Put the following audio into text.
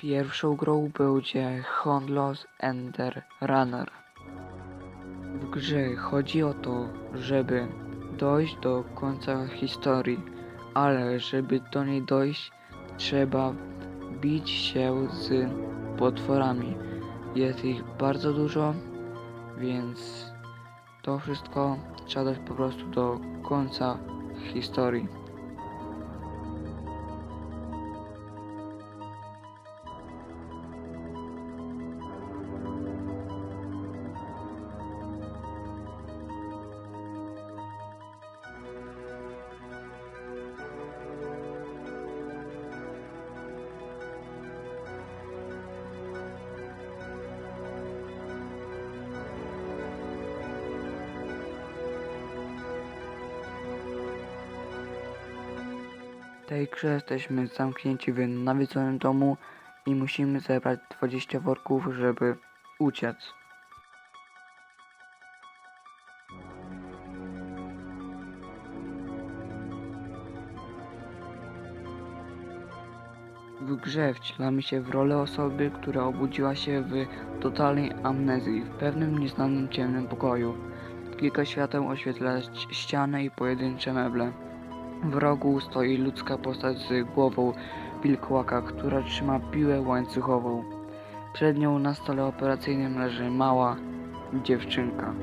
Pierwszą grą będzie Honlos Ender Runner. W grze chodzi o to, żeby dojść do końca historii, ale żeby do niej dojść, trzeba bić się z potworami. Jest ich bardzo dużo, więc to wszystko trzeba dojść po prostu do końca historii. Tej grze jesteśmy zamknięci w nawiedzonym domu i musimy zebrać 20 worków, żeby uciec. W grze wcielamy się w rolę osoby, która obudziła się w totalnej amnezji w pewnym nieznanym ciemnym pokoju. Kilka świateł oświetla ścianę i pojedyncze meble. W rogu stoi ludzka postać z głową wilkołaka, która trzyma piłę łańcuchową. Przed nią na stole operacyjnym leży mała dziewczynka.